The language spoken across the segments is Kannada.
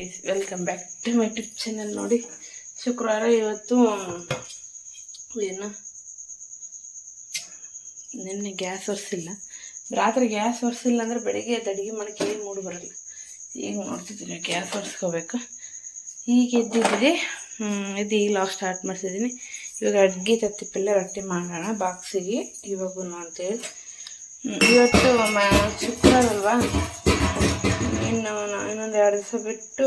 Guys welcome back to my YouTube channel ನೋಡಿ, ಶುಕ್ರವಾರ ಇವತ್ತು, ಏನು? ನಿನ್ನೆ ಗ್ಯಾಸ್ ಒರೆಸಿಲ್ಲ. ರಾತ್ರಿ ಗ್ಯಾಸ್ ಒರೆಸಿಲ್ಲ ಅಂದರೆ ಬೆಳಿಗ್ಗೆ ಎದ್ದು ಅಡುಗೆ ಮಾಡೋಕ್ಕೆ ಏನು ಮೂಡು ಬರಲ್ಲ. ಈಗ ನೋಡ್ತಿದ್ದೀನಿ ಗ್ಯಾಸ್ ಒರೆಸ್ಕೋಬೇಕು. ಈಗ ಎದ್ದಿದ್ದೀರಿ? ಇದು ಈಗ ಲಾಸ್ಟ್ ಸ್ಟಾರ್ಟ್ ಮಾಡ್ತಿದ್ದೀನಿ. ಇವಾಗ ಅಡುಗೆ ತತ್ತಿಪ್ಪೆಲ್ಲ ರೊಟ್ಟಿ ಮಾಡೋಣ, ಬಾಕ್ಸಿಗೆ ಇವಾಗೂ ಅಂತೇಳಿ. ಇವತ್ತು ಶುಕ್ರವಾರ ಅಲ್ವಾ? ಇನ್ನು ನಾ- ಇನ್ನೊಂದು ಎರಡು ದಿವಸ ಬಿಟ್ಟು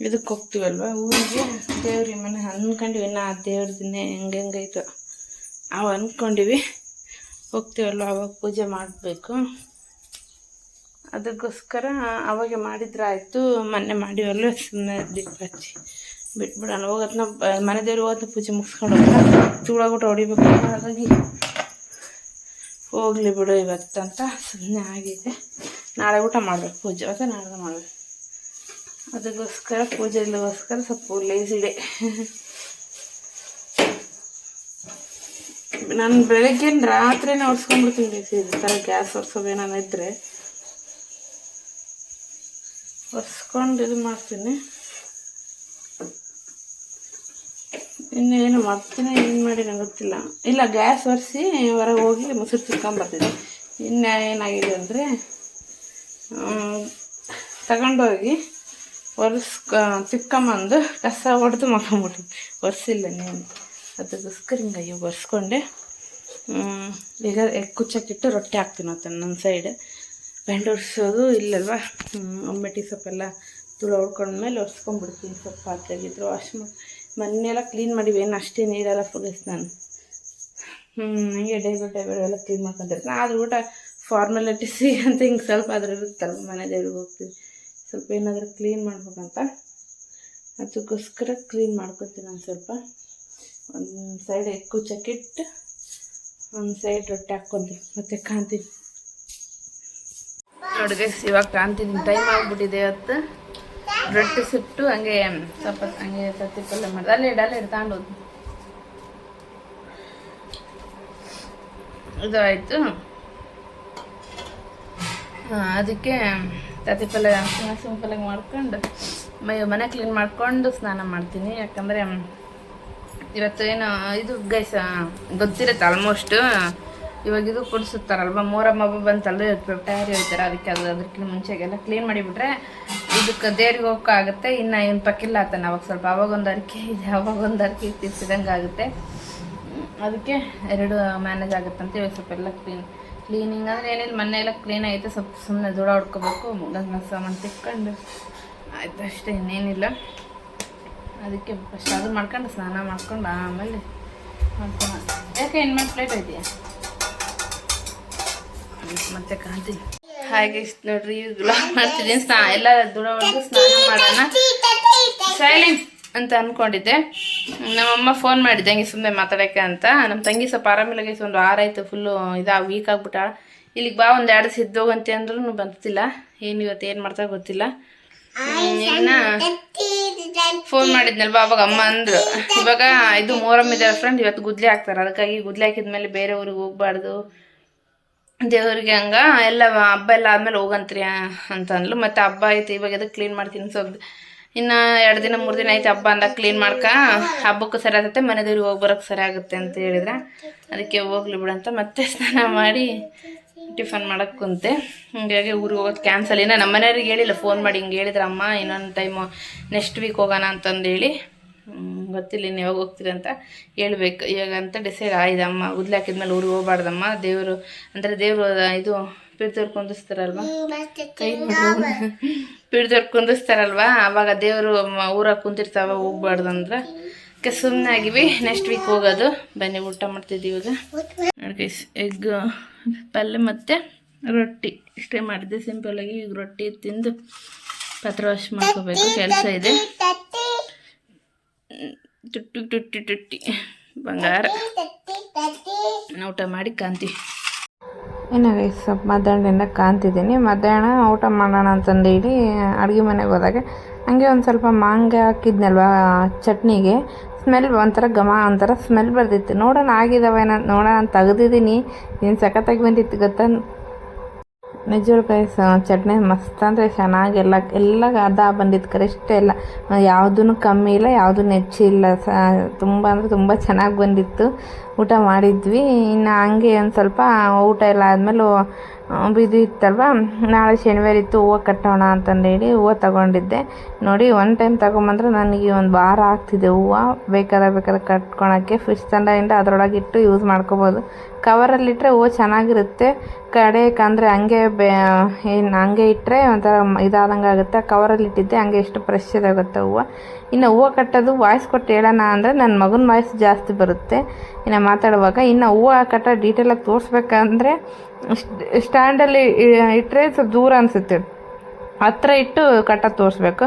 ಇದಕ್ಕೆ ಹೋಗ್ತೀವಲ್ವ ಊರಿಗೆ? ದೇವ್ರಿಗೆ ಮನೆ ಅಂದ್ಕೊಂಡಿವಿ ಆ ದೇವ್ರ ದಿನ ಹೆಂಗೆ ಹೆಂಗೈತು ಅವು ಅಂದ್ಕೊಂಡಿವಿ ಹೋಗ್ತೀವಲ್ವ? ಅವಾಗ ಪೂಜೆ ಮಾಡಬೇಕು. ಅದಕ್ಕೋಸ್ಕರ ಅವಾಗ ಮಾಡಿದ್ರೆ ಆಯಿತು. ಮೊನ್ನೆ ಮಾಡಿವಲ್ಲ ಸುಮ್ಮನೆ ದೀಪ ಹಚ್ಚಿ ಬಿಟ್ಬಿಡೋಣ. ಹೋಗತ್ನ ಮನೆ ದೇವ್ರು ಹೋಗತ್ನ ಪೂಜೆ ಮುಗಿಸ್ಕೊಂಡು ತುಳಗೊಟ್ಟು ಹೊಡಿಬೇಕು. ಹಾಗಾಗಿ ಹೋಗ್ಲಿ ಬಿಡು ಇವತ್ತಂತ. ಸುಮ್ಮನೆ ಆಗಿದೆ. ನಾಳೆ ಊಟ ಮಾಡಬೇಕು ಪೂಜೆ. ಮತ್ತು ನಾಳೆ ಮಾಡಬೇಕು. ಅದಕ್ಕೋಸ್ಕರ ಪೂಜೆಗೋಸ್ಕರ ಸ್ವಲ್ಪ ಲೇಸಿ ಡೇ ನಾನು ಬೆಳಗ್ಗೆ ರಾತ್ರಿನೇ ಒರೆಸ್ಕೊಂಡ್ಬಿಡ್ತೀನಿ ಈ ಥರ ಗ್ಯಾಸ್ ಒರೆಸೋದು ಏನಾನ ಇದ್ದರೆ ಒರೆಸ್ಕೊಂಡು ಇದು ಮಾಡ್ತೀನಿ. ಇನ್ನೇನು ಮಾಡ್ತೀನಿ, ಏನು ಮಾಡಿ ನಂಗೆ ಗೊತ್ತಿಲ್ಲ. ಇಲ್ಲ ಗ್ಯಾಸ್ ಒರೆಸಿ ಹೊರಗೆ ಹೋಗಿ ಮೊಸರು ತಿರ್ಕೊಂಬರ್ತೀನಿ ಇನ್ನು ಏನಾಗಿದೆ ಅಂದರೆ ತಗೊಂಡೋಗಿ ಒರೆಸ್ಕ, ತಿಕ್ಕೊಂಬಂದು ಕಸ ಹೊಡೆದು ಮಕ್ಕಂಬಿಟ್ಟು ಒರೆಸಿಲ್ಲ ನೀನು ಅದಕ್ಕೋಸ್ಕರ ಹಿಂಗೆ ಅಯ್ಯೋ, ಒರೆಸ್ಕೊಂಡೆ. ಈಗ ಎಗ್ ಕುಚ್ಚಕ್ಕಿಟ್ಟು ರೊಟ್ಟಿ ಹಾಕ್ತೀನಿ ಮತ್ತೆ ನನ್ನ ಸೈಡ್. ಬೆಂಡ್ ಒರೆಸೋದು ಇಲ್ಲಲ್ವ? ಒಮ್ಮೆಟಿ ಸೊಪ್ಪೆಲ್ಲ ತುಳು ಹೊಡ್ಕೊಂಡ್ಮೇಲೆ ಒರೆಸ್ಕೊಂಡ್ಬಿಡ್ತೀನಿ ಸ್ವಲ್ಪ ಪಾತ್ರೆಗಿದ್ರು. ವಾಶ್ ಮಾಡಿ ಮನೆಯೆಲ್ಲ ಕ್ಲೀನ್ ಮಾಡಿವಿ. ಏನು ಅಷ್ಟೇ ನೀರೆಲ್ಲ ಫುಲ್ಸ್ ನಾನು. ಹ್ಞೂ ಹಂಗೆ ಡೈಬರ್ ಡೈಬರ್ ಎಲ್ಲ ಕ್ಲೀನ್ ಮಾಡ್ಕೊಂಡಿರ್ತೀನಿ. ಆದ್ರೂ ಊಟ ಫಾರ್ಮಾಲಿಟೀಸಿ ಅಂತ ಹಿಂಗೆ ಸ್ವಲ್ಪ ಆದ್ರೂ ಇರುತ್ತಲ್ಲ ಮನೆ ದೇವ್ರಿಗೆ ಹೋಗ್ತೀವಿ. ಸ್ವಲ್ಪ ಏನಾದರೂ ಕ್ಲೀನ್ ಮಾಡ್ಬೇಕಂತ. ಅದಕ್ಕೋಸ್ಕರ ಕ್ಲೀನ್ ಮಾಡ್ಕೊತೀನಿ ಒಂದು ಸ್ವಲ್ಪ. ಒಂದು ಸೈಡ್ ಎಕ್ಕು ಚಕ್ಕಿಟ್ಟು ಒಂದು ಸೈಡ್ ರೊಟ್ಟಿ ಹಾಕ್ಕೊಂತೀನಿ. ಮತ್ತೆ ಕಾಣ್ತೀನಿ. ನೋಡಿ ಗೈಸ್ ಇವಾಗ ಕಾಂತೀನಿ ಟೈಮ್ ಆಗಿಬಿಟ್ಟಿದೆ ಇವತ್ತು. ರೊಟ್ಟಿ ಸುಟ್ಟು ಹಂಗೆ, ಸ್ವಲ್ಪ ಹಂಗೆ ತತ್ತಿ ಪಲ್ಯ ಮಾಡಿದೆ. ಅಲ್ಲೇ ಇಡಲ್ಲೇ ತಗೊಂಡು ಹೋದ್ವಿ ಇದು ಆಯಿತು. ಅದಕ್ಕೆ ತತ್ತಿ ಪಲ್ಯ ಹಸಿರು ಪಲ್ಯ ಮಾಡ್ಕೊಂಡು ಮೈ ಮನೆ ಕ್ಲೀನ್ ಮಾಡ್ಕೊಂಡು ಸ್ನಾನ ಮಾಡ್ತೀನಿ. ಯಾಕಂದರೆ ಇವತ್ತು ಏನು ಇದು ಗೈಸ ಗೊತ್ತಿರುತ್ತೆ ಆಲ್ಮೋಸ್ಟ್ ಇವಾಗ ಇದು ಕುಡಿಸುತ್ತಾರಲ್ವ ಮೋರಮ್ಮ ಹಬ್ಬ ಬಂತಲ್ಲ ತಯಾರಿ ಹೋಗ್ತಾರೆ. ಅದಕ್ಕೆ ಅದು ಅದಕ್ಕಿಂತ ಮುಂಚೆಗೆಲ್ಲ ಕ್ಲೀನ್ ಮಾಡಿಬಿಟ್ರೆ ಇದಕ್ಕೆ ದೇವ್ರಿಗೆ ಹೋಗೋಕ್ಕಾಗುತ್ತೆ. ಇನ್ನು ಏನು ಪಕ್ಕಿಲ್ಲ ಆತನ ಅವಾಗ ಸ್ವಲ್ಪ. ಅವಾಗೊಂದು ಅರಿಕೆ ಇದೆ. ಅವಾಗೊಂದು ಅರಿಕೆ ತಿರ್ಸಿದಂಗೆ ಆಗುತ್ತೆ ಅದಕ್ಕೆ ಎರಡು ಮ್ಯಾನೇಜ್ ಆಗುತ್ತಂತ ಇವಾಗ ಸ್ವಲ್ಪ ಎಲ್ಲ ಕ್ಲೀನ್ ಕ್ಲೀನಿಂಗ್ ಅಂದ್ರೆ ಏನಿಲ್ಲ, ಮನೆ ಎಲ್ಲ ಕ್ಲೀನ್ ಐತೆ ಸ್ವಲ್ಪ ಸುಮ್ಮನೆ ದೂರ ಹೊಡ್ಕೋಬೇಕು. ಗಂಗ ಸಾಮಾನು ತಿಕ್ಕೊಂಡು. ಆಯ್ತು ಅಷ್ಟೇ, ಇನ್ನೇನಿಲ್ಲ. ಅದಕ್ಕೆ ಫಸ್ಟ್ ಅದು ಮಾಡ್ಕೊಂಡು, ಸ್ನಾನ ಮಾಡ್ಕೊಂಡು ಆಮೇಲೆ ಮಾಡ್ಕೊಂಡು ಯಾಕೆ ಇನ್ಮೇಲೆ ಪ್ಲೇಟ್ ಇದೆಯಾ ಮತ್ತೆ ಕಾಂತೀನಿ ಹಾಗೆ ನೋಡ್ರಿ ಈಗ ಮಾಡ್ತಿದ್ದೀನಿ. ಸ್ನಾ ಎಲ್ಲ ದೂರ ಹೊಡೆದು ಸ್ನಾನ ಮಾಡೋಣ. ಸೈಲೆಂಟ್ ಅಂತ ಅಂದ್ಕೊಂಡಿದ್ದೆ ನಮ್ಮಮ್ಮ ಫೋನ್ ಮಾಡಿದ್ದೆ, ಹಂಗೆ ಸುಮ್ಮನೆ ಮಾತಾಡೋಕ್ಕೆ ಅಂತ? ನಮ್ಮ ತಂಗಿ ಸ್ವಲ್ಪ ಆರಾಮಿಲ್ಲ ಗೈಸ್, ಒಂದು ಆರಾಯ್ತು ಫುಲ್ಲು ಇದಾ ವೀಕ್ ಆಗ್ಬಿಟ್ಟಾಳ ಇಲ್ಲಿಗೆ ಬಾ, ಒಂದು ಎರಡು ದಿವಸ ಇದ್ದೋಗಂತೆ ಅಂದ್ರೂ ಬರ್ತಿಲ್ಲ ಏನು ಇವತ್ತು ಏನು ಮಾಡ್ತಾ ಗೊತ್ತಿಲ್ಲ. ಫೋನ್ ಮಾಡಿದ್ನಲ್ವಾ, ಅವಾಗ ಅಮ್ಮ ಅಂದ್ರು ಇವಾಗ ಇದು ಮೋರಮ್ ಇದೆ ಫ್ರೆಂಡ್ ಇವತ್ತು ಗುದ್ಲಿ ಹಾಕ್ತಾರೆ. ಅದಕ್ಕಾಗಿ ಗುದ್ಲಿ ಹಾಕಿದ್ಮೇಲೆ ಬೇರೆ ಊರಿಗೆ ಹೋಗ್ಬಾರ್ದು. ದೇವ್ರಿಗೆ ಹಂಗ, ಎಲ್ಲ ಹಬ್ಬ ಎಲ್ಲ ಆದ್ಮೇಲೆ ಹೋಗಂತ್ರಿ ಅಂತ ಅಂದ್ಲು. ಮತ್ತೆ ಹಬ್ಬ ಐತೆ ಇವಾಗ ಎದಕ್ಕೆ ಕ್ಲೀನ್ ಮಾಡಿ ಸ್ವಲ್ಪ ಇನ್ನು ಎರಡು ದಿನ, ಮೂರು ದಿನ ಐತೆ ಹಬ್ಬ ಅಂದಾಗ ಕ್ಲೀನ್ ಮಾಡ್ಕ, ಹಬ್ಬಕ್ಕೂ ಸರಿ ಆಗುತ್ತೆ, ಮನೆ ದೇವ್ರಿಗೆ ಹೋಗಿ ಬರೋಕ್ಕೆ ಸರಿ ಆಗುತ್ತೆ ಅಂತ ಹೇಳಿದ್ರೆ. ಅದಕ್ಕೆ ಹೋಗ್ಲಿ ಬಿಡಂತ ಮತ್ತೆ ಸ್ನಾನ ಮಾಡಿ ಟಿಫನ್ ಮಾಡಕ್ಕೆ ಕುಂತೆ. ಹೀಗಾಗಿ ಊರಿಗೆ ಹೋಗೋದು ಕ್ಯಾನ್ಸಲ್ ಇನ್ನ ನಮ್ಮ ಮನೆಯವ್ರಿಗೆ ಹೇಳಿಲ್ಲ ಫೋನ್ ಮಾಡಿ ಹಿಂಗೆ ಹೇಳಿದ್ರ, ಅಮ್ಮ, ಇನ್ನೊಂದು ಟೈಮು ನೆಕ್ಸ್ಟ್ ವೀಕ್ ಹೋಗೋಣ ಅಂತಂದೇಳಿ ಗೊತ್ತಿಲ್ಲ ಇನ್ನು ಯಾವಾಗ ಹೋಗ್ತೀರಿ ಅಂತ ಹೇಳ್ಬೇಕು. ಇವಾಗ ಅಂತ ಡಿಸೈಡ್ ಆಯ್ದಮ್ಮ. ಉದ್ಲಾಕಿದ್ಮೇಲೆ ಊರಿಗೆ ಹೋಗ್ಬಾರ್ದಮ್ಮ. ದೇವರು, ಅಂದರೆ ದೇವರು ಇದು ಪಿಡ್ದವ್ರು ಕುಂದಿಸ್ತಾರಲ್ವ ಕೈ ಪಿಡ್ದವ್ರು ಕುಂದಿಸ್ತಾರಲ್ವ ಅವಾಗ ದೇವರು ಊರಾಗ ಕುಂತಿರ್ತಾವ ಹೋಗ್ಬಾರ್ದು ಅಂದ್ರೆ. ಸುಮ್ಮನೆ ಆಗಿವಿ. ನೆಕ್ಸ್ಟ್ ವೀಕ್ ಹೋಗೋದು. ಬನ್ನಿ ಊಟ ಮಾಡ್ತಿದ್ದೀವಿ ಇವಾಗ. ಎಗ್ ಪಲ್ಯ ಮತ್ತು ರೊಟ್ಟಿ. ಇಷ್ಟೇ ಮಾಡಿದ್ದೆ. ಆಗಿ ಈಗ ರೊಟ್ಟಿ ತಿಂದು ಪಾತ್ರ ವಾಶ್ ಮಾಡ್ಕೋಬೇಕು. ಕೆಲಸ ಇದೆ. ಟುಟ್ಟಿ ಟುಟ್ಟಿ ಟುಟ್ಟಿ ಬಂಗಾರ. ಊಟ ಮಾಡಿ ಕಾಂತಿ. ಏನ ಸ್ವಲ್ಪ ಮಧ್ಯಾಹ್ನದಿಂದ ಕಾಣ್ತಿದ್ದೀನಿ. ಮಧ್ಯಾಹ್ನ ಊಟ ಮಾಡೋಣ ಅಂತಂದು ಹೇಳಿ ಅಡುಗೆ ಮನೆಗೆ ಹೋದಾಗ ಹಂಗೆ ಒಂದು ಸ್ವಲ್ಪ ಮಾಂಗೆ ಹಾಕಿದ್ನಲ್ವ ಚಟ್ನಿಗೆ. ಸ್ಮೆಲ್ ಒಂಥರ ಘಮ, ಒಂಥರ ಸ್ಮೆಲ್ ಬರ್ತಿತ್ತು ನೋಡೋಣ, ಆಗಿದಾವೆ ಏನೋ, ನೋಡೋಣ ತೆಗ್ದಿದ್ದೀನಿ. ಏನು ಸಖತ್ತಾಗಿ ಬಂದಿತ್ತು ಗೊತ್ತಾ? ನಿಜವಾಗ್ಲೂ ಗೈಸ್ ಚಟ್ನಿ ಮಸ್ತ್ ಅಂದರೆ ಚೆನ್ನಾಗಿ ಎಲ್ಲ ಎಲ್ಲ ಅದ ಬಂದಿತ್ತು ಕರೆಕ್ಟ್ ಇಲ್ಲ. ಯಾವುದೂ ಕಮ್ಮಿ ಇಲ್ಲ, ಯಾವುದೂ ಹೆಚ್ಚಿಲ್ಲ ಸ, ತುಂಬ ಅಂದರೆ ತುಂಬ ಚೆನ್ನಾಗಿ ಬಂದಿತ್ತು. ಊಟ ಮಾಡಿದ್ವಿ. ಇನ್ನು ಹಂಗೆ ಒಂದು ಸ್ವಲ್ಪ ಊಟ ಎಲ್ಲ ಆದಮೇಲೆ ಬಿದ್ದು ಇತ್ತಲ್ವ? ನಾಳೆ ಶನಿವಾರ ಇತ್ತು, ಹೂವು ಕಟ್ಟೋಣ ಅಂತಂದೇಳಿ ಹೂವು ತಗೊಂಡಿದ್ದೆ. ನೋಡಿ ಒನ್ ಟೈಮ್ ತಗೊಂಬಂದ್ರೆ ನನಗೆ ಒಂದು ವಾರ ಆಗ್ತಿದೆ ಹೂವು. ಬೇಕಾದ್ರೆ ಬೇಕಾದ್ರೆ ಕಟ್ಕೊಳಕ್ಕೆ ಫಿಶ್ ತಂಡದಿಂದ ಅದರೊಳಗೆ ಇಟ್ಟು ಯೂಸ್ ಮಾಡ್ಕೋಬೋದು. ಕವರಲ್ಲಿಟ್ಟರೆ ಹೂವು ಚೆನ್ನಾಗಿರುತ್ತೆ. ಕಡೆ ಅಂದರೆ ಹಂಗೆ ಬೇ ಏನು ಹಂಗೆ ಇಟ್ಟರೆ ಒಂಥರ ಇದಾದಂಗೆ ಆಗುತ್ತೆ ಕವರಲ್ಲಿ ಇಟ್ಟಿದ್ದೆ, ಹಂಗೆ ಎಷ್ಟು ಫ್ರೆಶ್ ಇದಾಗುತ್ತೆ ಹೂವು. ಇನ್ನು ಹೂವು ಕಟ್ಟೋದು ವಾಯ್ಸ್ ಕೊಟ್ಟು ಹೇಳೋಣ ಅಂದರೆ ನನ್ನ ಮಗನ ವಾಯ್ಸ್ ಜಾಸ್ತಿ ಬರುತ್ತೆ. ಇನ್ನು ಮಾತಾಡುವಾಗ ಇನ್ನು ಹೂವು ಕಟ್ಟ ಡೀಟೇಲಾಗಿ ತೋರಿಸ್ಬೇಕಂದ್ರೆ ಸ್ಟ್ಯಾಂಡಲ್ಲಿ ಇಟ್ಟರೆ ಸ್ವಲ್ಪ ದೂರ ಅನಿಸುತ್ತೆ. ಹತ್ತಿರ ಇಟ್ಟು ಕಟ್ಟ ತೋರಿಸ್ಬೇಕು.